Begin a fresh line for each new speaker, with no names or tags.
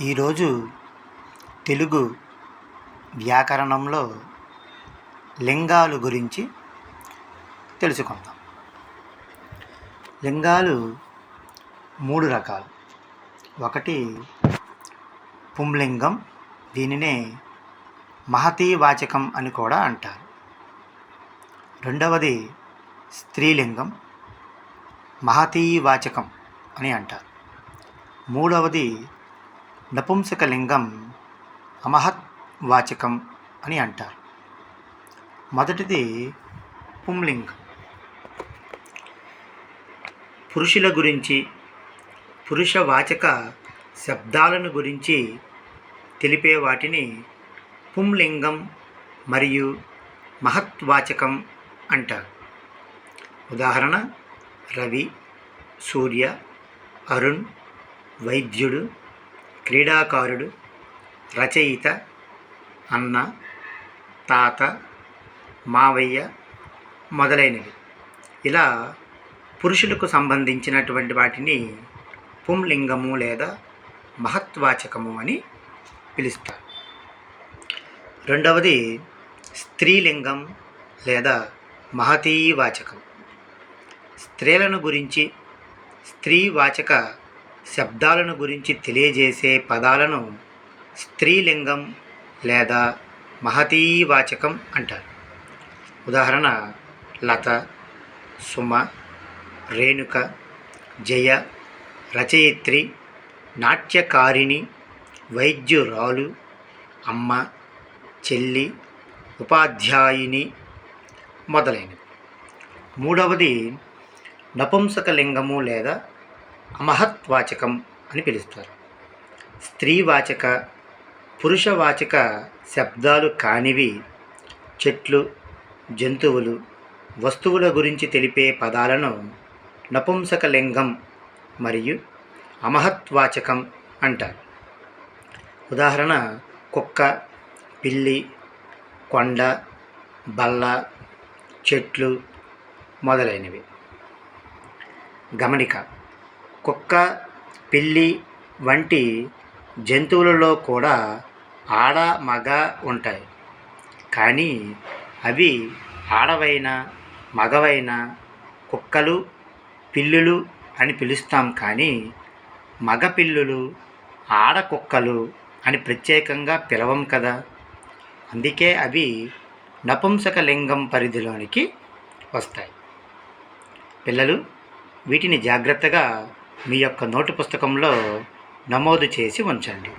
ఈరోజు తెలుగు వ్యాకరణంలో లింగాలు గురించి తెలుసుకుందాం. లింగాలు మూడు రకాలు. ఒకటి పుంలింగం దీనినే మహతీవాచకం అని కూడా అంటారు. రెండవది స్త్రీలింగం మహతీవాచకం అని అంటారు. మూడవది నపుంసకలింగం అమహత్వాచకం అని అంటారు. మొదటిది పుంలింగం. పురుషుల గురించి పురుషవాచక శబ్దాలను గురించి తెలిపే వాటిని పుంలింగం మరియు మహత్వాచకం అంటారు. ఉదాహరణ రవి సూర్య అరుణ్ వైద్యుడు క్రీడాకారుడు రచయిత అన్న తాత మావయ్య మొదలైనవి. ఇలా పురుషులకు సంబంధించినటువంటి వాటిని పుంలింగము లేదా మహత్వాచకము అని పిలుస్తారు. రెండవది స్త్రీలింగం లేదా మహతీవాచకం. స్త్రీలను గురించి స్త్రీవాచక శబ్దాలను గురించి తెలియజేసే పదాలను స్త్రీలింగం లేదా మహతీవాచకం అంటారు. ఉదాహరణ లత సుమ రేణుక జయ రచయిత్రి నాట్యకారిణి వైద్యురాలు అమ్మ చెల్లి ఉపాధ్యాయుని మొదలైనవి. మూడవది నపుంసకలింగము లేదా అమహత్వాచకం అని పిలుస్తారు. స్త్రీవాచక పురుషవాచక శబ్దాలు కానివి చెట్లు జంతువులు వస్తువుల గురించి తెలిపే పదాలను నపుంసకలింగం మరియు అమహత్వాచకం అంటారు. ఉదాహరణ కుక్క పిల్లి కొండ బల్ల చెట్లు మొదలైనవి. గమనిక కుక్క పిల్లి వంటి జంతువులలో కూడా ఆడ మగ ఉంటాయి. కానీ అవి ఆడవైన మగవైన కుక్కలు పిల్లులు అని పిలుస్తాం కానీ మగ పిల్లులు ఆడ కుక్కలు అని ప్రత్యేకంగా పిలవం కదా. అందుకే అవి నపుంసకలింగం పరిధిలోనికి వస్తాయి. పిల్లలు వీటిని జాగ్రత్తగా మీ యొక్క నోటు పుస్తకంలో నమోదు చేసి ఉంచండి.